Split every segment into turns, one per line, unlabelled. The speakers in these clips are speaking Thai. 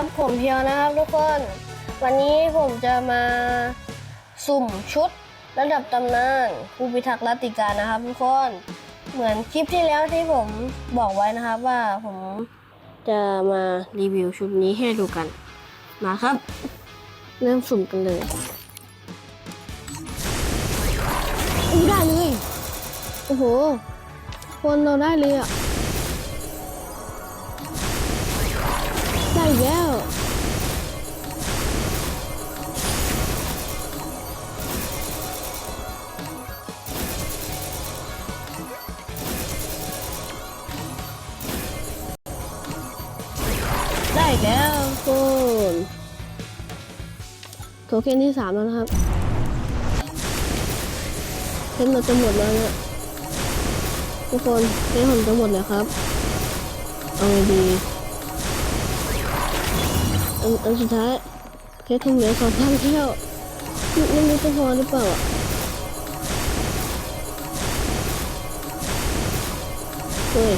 ครับผมเพียวนะครับทุกคน วันนี้ผมจะมาสุ่มชุดระดับตำนานผู้พิทักษ์รัติการนะครับทุกคน เหมือนคลิปที่แล้วที่ผมบอกไว้นะครับว่าผมจะมารีวิวชุดนี้ให้ดูกัน มาครับ เริ่มสุ่มกันเลยอุ๊ยได้เลย โอ้โห คนเราได้เลยอะ กแล้วคุณโทเค็นที่สามแล้วนะครับเทนเราจะหมดแล้วเนี่ยทุกคนเทนผมจะหมดแล้วครับ เอาไงดีอันอันสุดท้ายแค่ทำเหลือสองพันเที่ยวนี่นี่จะพอหรือเปล่าอะเฮ้ย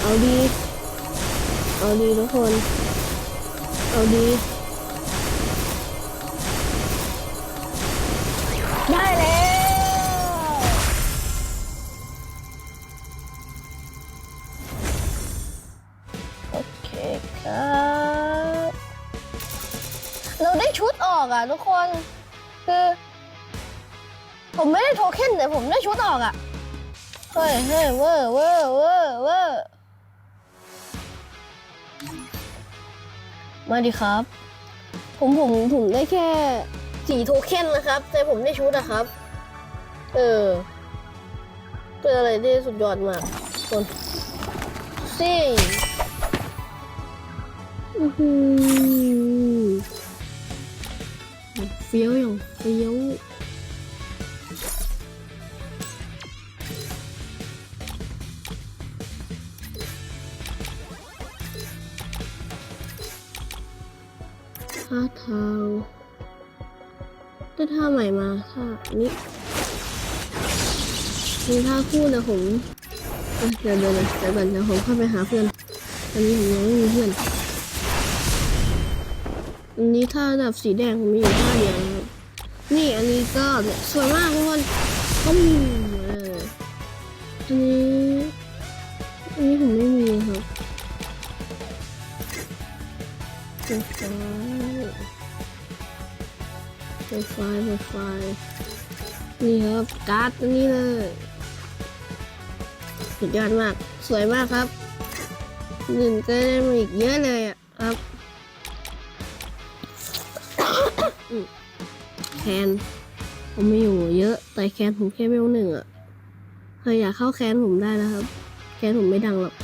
เอาดี เอาดีทุกคน เอาดีได้แล้วโอเคครับเราได้ชุดออกอะทุกคน คือ ผมไม่ได้โทเค็นแต่ผมได้ชุดออกอะ เฮ้ยเฮ้ยเวอร์เวอร์เวอร์เวอร์ มาดิครับ ผมผมผมได้แค่สี่โทเค็นนะครับ แต่ผมได้ชุดนะครับ เออ เป็นอะไรที่สุดยอดมากคนสี่อือหือเฟี้ยวอย่างเฟี้ยว ได้ท่าใหม่มาท่าอันนี้มีท่าคู่นะผมเดี๋ยวเดี๋ยวเดี๋ยวเดี๋ยวก่อนเดี๋ยวผมเข้าไปหาเพื่อนอันนี้ผมยังไม่มีเพื่อนอันนี้ถ้าแบบสีแดงผมมีอยู่ท่าเดียวครับนี่อันนี้ก็สวยมากทุกคนก็มีเอออันนี้อันนี้ผมไม่มีครับไฟฟ้า ไฟฟ้าไฟนี่ครับการ์ดตัวนี้เลย สุดยอดมาก สวยมากครับหนึ่งก็ได้มาอีกเยอะเลยอะครับแคนผมไม่อยู่เยอะ แต่แคนผมแค่เวลหนึ่งอะใครอยากเข้าแคนผมได้นะครับ แคนผมไม่ดังหรอก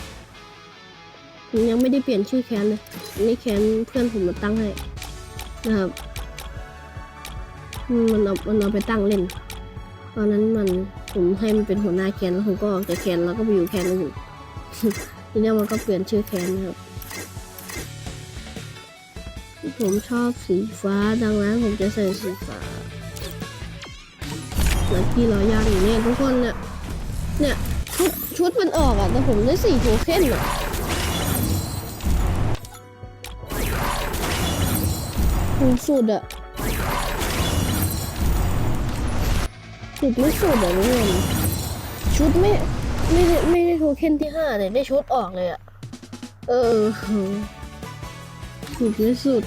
ผมยังไม่ได้เปลี่ยนชื่อแคนเลยนี่แคนเพื่อนผมมาตั้งให้นะครับ มันเอามันเอาไปตั้งเล่น ตอนนั้นมันผมให้มันเป็นหัวหน้าแคนแล้วผมก็ออกจากแคนแล้วก็ไปอยู่แคนอื่นทีนี้มันก็เปลี่ยนชื่อแคนนะครับ ผมชอบสีฟ้าดังนั้นผมจะใส่สีฟ้าแล้วที่เรายากอยู่เนี่ยทุกคนเนี่ยเนี่ยชุดชุดมันออกอะแต่ผมได้สี่โทเค็นอะสูงสุดอะ สุดไม่สุดอะทุกคนชุดไม่ไม่ได้ไม่ได้โทเค็นที่ห้าแต่ได้ชุดออกเลยอะเออสุดไม่สุด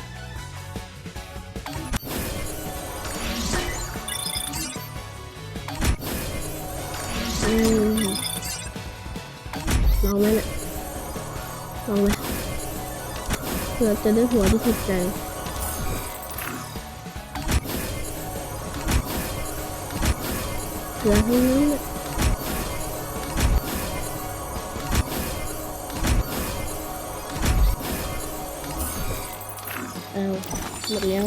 อืมลองไหมเนี่ยลองไหมเพื่อจะได้หัวที่ถูกใจ เผื่อให้นี้เนี่ยเอาหมดแล้ว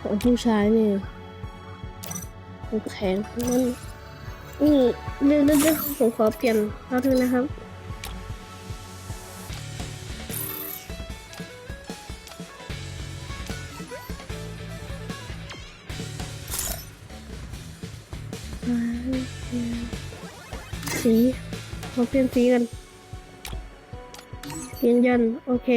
ของผู้ชายเนี่ยแข็งมัน นี่เรื่องเรื่องผมขอเปลี่ยนแล้วนึงนะครับ สีขอเปลี่ยนสีกันเปลี่ยนยันโอเค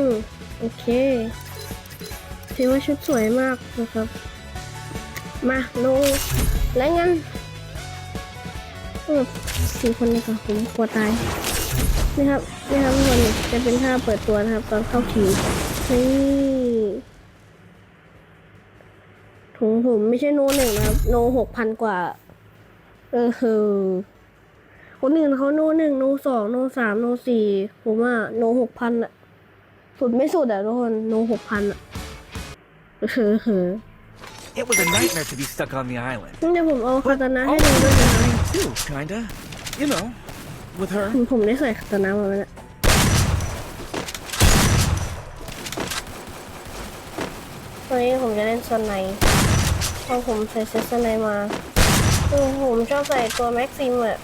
อืมโอเคถือว่าชุดสวยมากนะครับ มาลงแล้วงั้นเอืมสี่คนเลยค่ะผมกลัวตายนี่ครับนี่ครับทุกคนจะเป็นท่าเปิดตัวนะครับ ตอนเข้าทีมนี่ถุงผมไม่ใช่โนหนึ่งนะครับ โนหกพันกว่า เออเฮอคนอื่นเขาโนหนึ่งโนสองโนสามโนสี่ผมว่าโนหกพันอะ สุดไม่สุดอะทุกคนโนหกพันอะเออเฮอ
It was a nightmare to be stuck on the island.
งั้นเดี๋ยวผมเอาคาตานะให้ดูด้วยนะครับ
Too, kinda. You know, with her.
ผมผมได้ใส่คาตานะมาไหมเนี่ยวันนี้ผมจะเล่นสไนป์เพราะผมใส่เซตสไนป์มาเออผมชอบใส่ตัวแม็กซิมอะ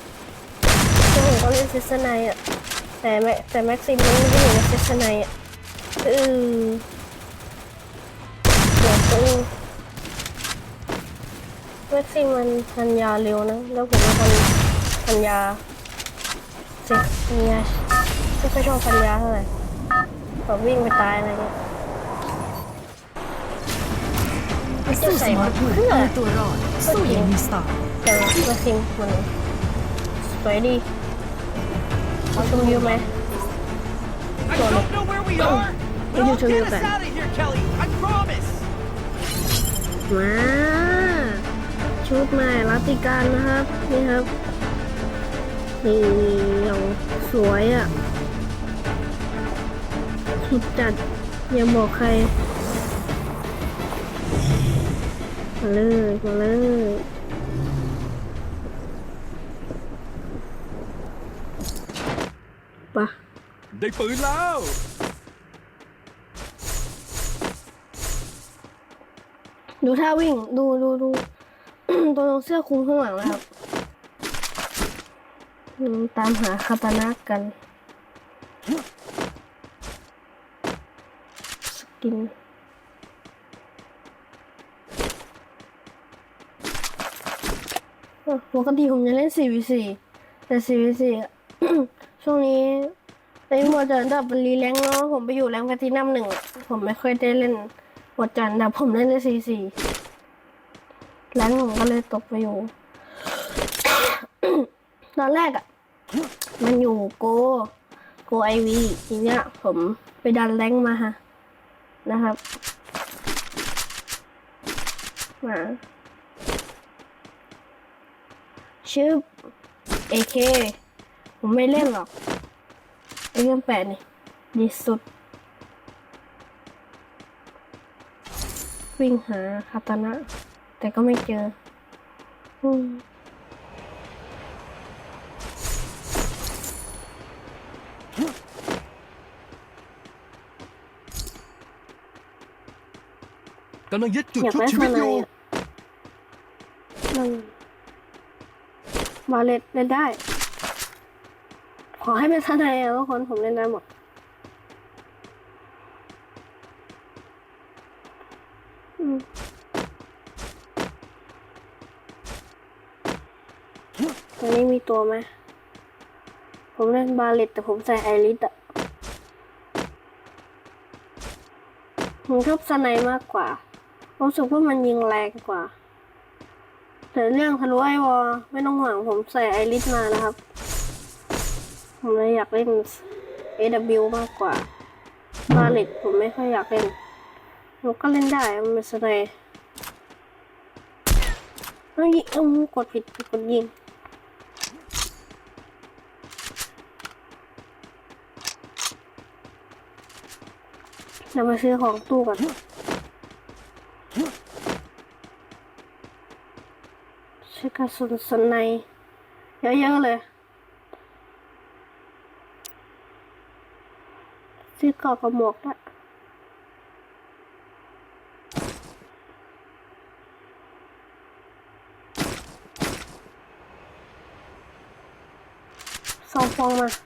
คือผมก็เล่นเซตสไนป์อะแต่แม็กแต่แม็กซิมมันไม่ได้อยู่ในเซตสไนป์อะ เออเดี๋ยวตัวแม็กซิมมันพันยาเร็วนะ แล้วผมเป็นคนพันยาเจ็บเนี่ยไม่ค่อยชอบฟันยาเท่าไหร่แบบวิ่งไปตายอะไรเงี้ยจะ
สู้
ใส่
มา
เพื่อ
ตัวรอดสู้อย่างมีสไตล์
แต่ว่าแมาซิมมันสวยดีเอาชมวิวไหม
I don't know where we are, but
you
I'll
tell me
get us
about it.
out of here, Kelly. I promise.
มาชุดใหม่รัติการนะครับ นี่ครับนี่อย่างสวยอะสุดจัดอย่าบอกใคร มาเลย มาเลยปะ
ได้ปืนแล้ว
ดูท่าวิ่ง ดูดูดูตัวน้องเสื้อคลุมข้างหลังนะครับตามหาคาตานะกัน สกินปกติผมจะเล่น 4v4 แต่ 4v4 ช่วงนี้ไอ้หมวดจันดับรีแรงเนาะผมไปอยู่แรงค์แพลตินัมหนึ่ง ผมไม่ค่อยได้เล่น หมวดจันดับผมเล่นใน4-4แรงค์ผมก็เลยตกไปอยู่ ตอนแรกอะมันอยู่โก โกไอวีทีเนี้ย ผมไปดันแรงมาฮะ นะครับ มาชื่อ AK ผมไม่เล่นหรอกไอเรื่องแปดนี่ดีสุด วิ่งหาคาตานะ แต่ก็ไม่เจออืม
กำลังยึดจุด
อยาก
ชุบ
ได้
ชี
ส
วิต
ไน
อยู่
ด์อะนั่นมาเล่นเล่นได้ ขอให้เป็นสไนด์อะทุกคนผมเล่นได้หมด อืม ตัวไหม ผมเล่นบาเลตแต่ผมใส่ไอริสอะผมชอบสไนมากกว่ารู้สึกว่ามันยิงแรงกว่า แต่เรื่องทะลุไอวอลไม่ต้องห่วงผมใส่ไอริสมานะครับ ผมเลยอยากเล่น AW มากกว่าบาเลตผมไม่ค่อยอยากเล่นผมก็เล่นได้ มันเป็นสไนด์เฮ้ยเอ้ากดผิดกดยิง เรามาซื้อของตู้ก่อนใช้กระสุนสนในเยอะๆเลย ซื้อกอบกระหมวกด้วยเอาฟองมา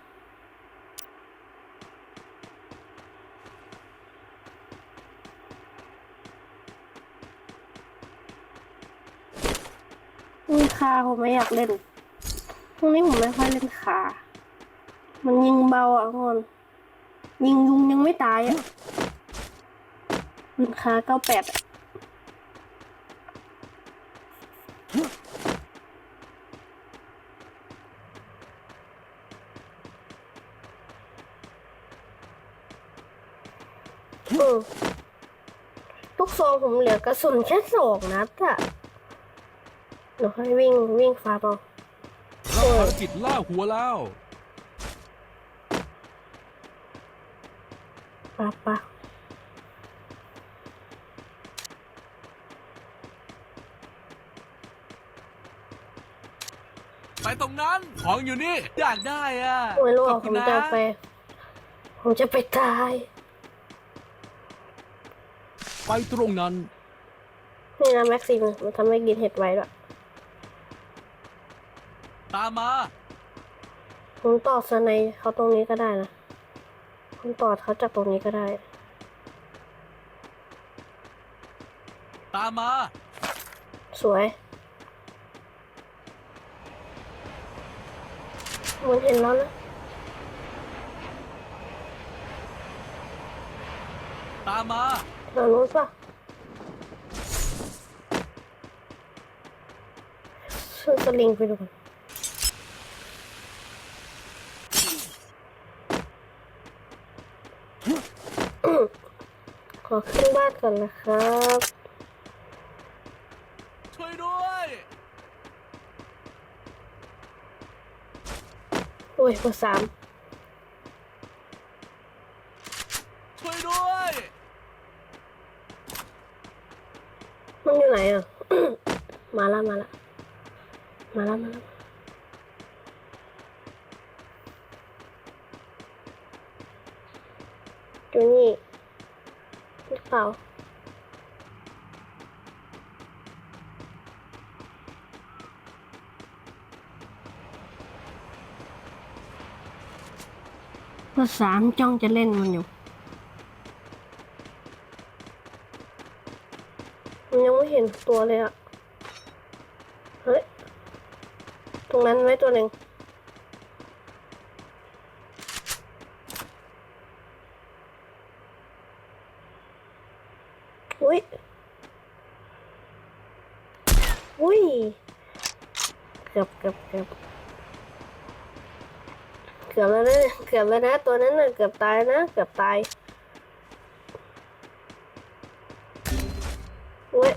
คาผมไม่อยากเล่นพรุ่งนี้ผมไม่ค่อยเล่นขามันยิงเบาอะทุกคนยิงยุงยังไม่ตายอะมันคาเก้าแปดอะเออลูกซองผมเหลือกระสุนแค่สองนัดอะ เดี๋ยวให้วิ่งวิ่งฟาบเอา
รับภารกิจล่าหัวแล้ว
ปาปะ
ไปตรงนั้น ของอยู่นี่ อยากได้อะ
ไม่รู้
ขอ
อะ
บ
ผ
คุณ
ม
นะ
จะไป ผมจะไปตาย
ไปตรงนั้น
นี่นะแม็กซิมมันทำให้กินเห็ดไว้ด้วย
ตามมา
ผมต่อสไนเขาตรงนี้ก็ได้นะผมต่อเขาจากตรงนี้ก็ได้
ตามมา
สวยมันเห็นแล้วนะ
ตามมา
ทางนู้นป่ะชื่อสลิงไปดูก่อนข อขึ้นบ้านก่อนนะครับ
ช่วยด้วย
โอ้ยเบอร์สาม
ช่วยด้วย
มันอยู่ไหนอะ มาละมาละมาละมาละอยู่นี่หรือ เปล่าเบอร์สามจ้องจะเล่นมันอยู่ มันยังไม่เห็นตัวเลยอะเฮ้ย ตรงนั้นไว้ตัวหนึ่งอุ้ย อุ้ย เกือบเกือบเกือบเกือบแล้วนะ เกือบแล้วนะ ตัวนั้นน่ะเกือบตายนะ เกือบตายเว้ย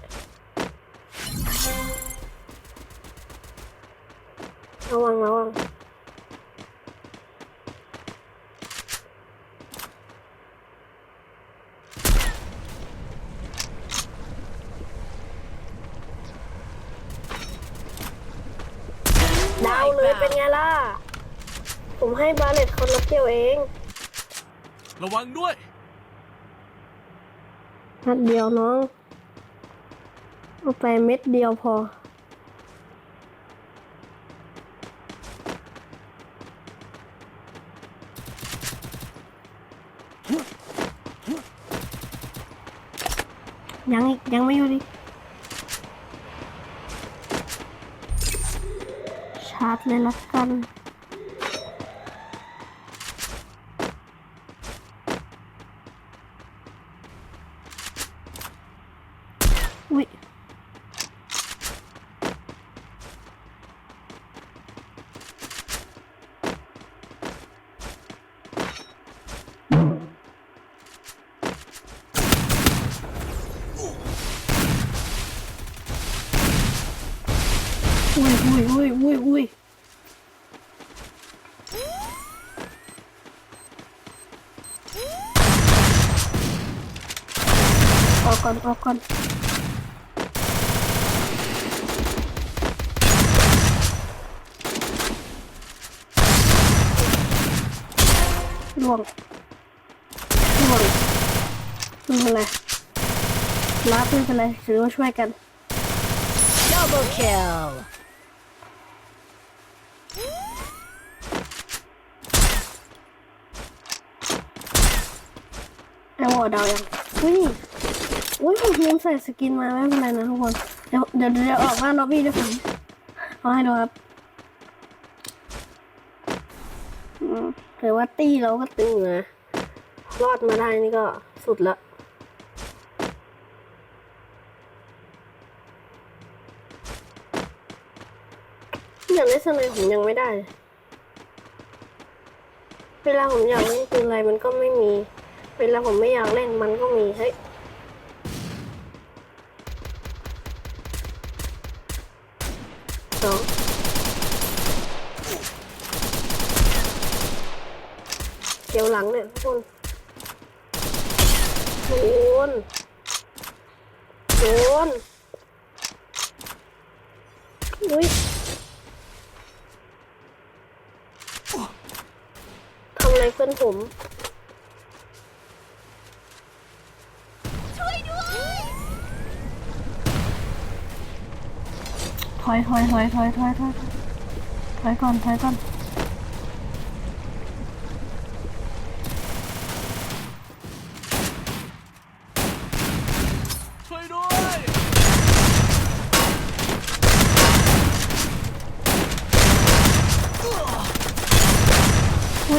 ระวังระวังดาวเลยเป็นไงล่ะ ผมให้บาเลตคนละเที่ยวเอง
ระวังด้วย
นัดเดียวน้อง เอาไปเม็ดเดียวพอ ยังอีก ยังไม่อยู่ดิ ชาร์จเลยละกัน อุ้ย อุ้ยอุ้ยอุ้ยอุ้ยอุ้ยออกก่อนออกก่อนล่วงล่วง ไม่เป็นไรมาไม่เลยถือว่าช่วยกัน
Double kill
เอ้วอดาวยังอุ้ยอุ้ยผมลืมใส่สกินมาไม่เป็นไรนะทุกคน เดี๋ยวเดี๋ยวเดี๋ยวออกมาล็อบบี้ด้วยผมเอาให้ดูครับถือว่าตีเราก็ตึงนะ รอดมาได้นี่ก็สุดละ อย่างในสมัยผมยังไม่ได้เลยเวลาผมอยากเล่นปืนอะไรมันก็ไม่มี เวลาผมไม่อยากเล่นมันก็มีเฮ้ยสองเดี๋ยวหลังเนี่ยทุกคนโดนโดนอุ้ยทำ อนผม ช่วยด้วย ถอยถอยถอยถอยถอยถอยถอยก่อนถอยก่อน
ช่วยด้วย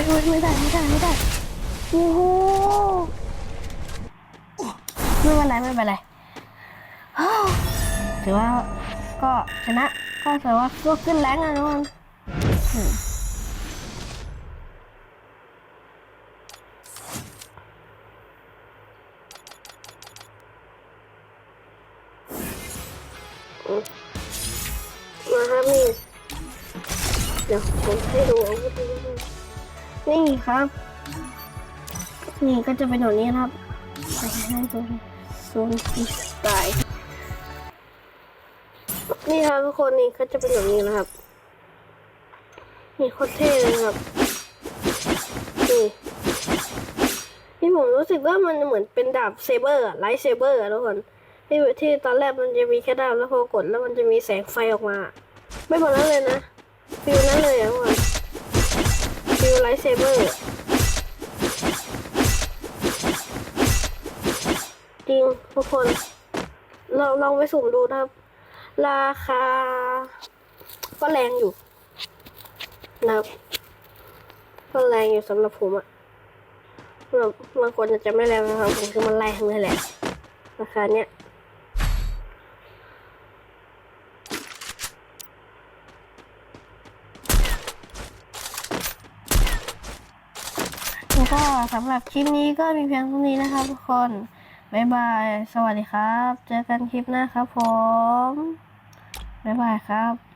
อุ้ยอุ้ยไม่ได้ไม่ได้ไม่ได้โอ้โหไม่เป็นไรไม่เป็นไรถือว่าก็ชนะก็ถือว่าก็ขึ้นแรงอะทุกคน ครับ นี่ก็จะเป็นแบบนี้ครับไปให้ดูโซนฟีสไตล์นี่ครับทุกคนนี่ก็จะเป็นแบบนี้นะครับ นี่โคตรเท่เลยครับ นี่นี่ผมรู้สึกว่ามันเหมือนเป็นดาบเซเบอร์ไลท์เซเบอร์ทุกคนที่ที่ตอนแรกมันจะมีแค่ดาบแล้วพอกดแล้วมันจะมีแสงไฟออกมา ไม่พอนั้นเลยนะฟิลนั้นเลยอะทุกคน ไลท์เซเบอร์จริงทุกคนลองลองไปสุ่มดูนะครับ ราคา ก็แรงอยู่นะครับก็แรงอยู่สำหรับผมอะสำหรับบางคนอาจจะไม่แรงนะครับผมคือมันแรงเลยแหละราคาเนี้ย ก็สำหรับคลิปนี้ก็มีเพียงเท่านี้นะครับทุกคน บ๊ายบาย สวัสดีครับ เจอกันคลิปหน้าครับผม บ๊ายบายครับ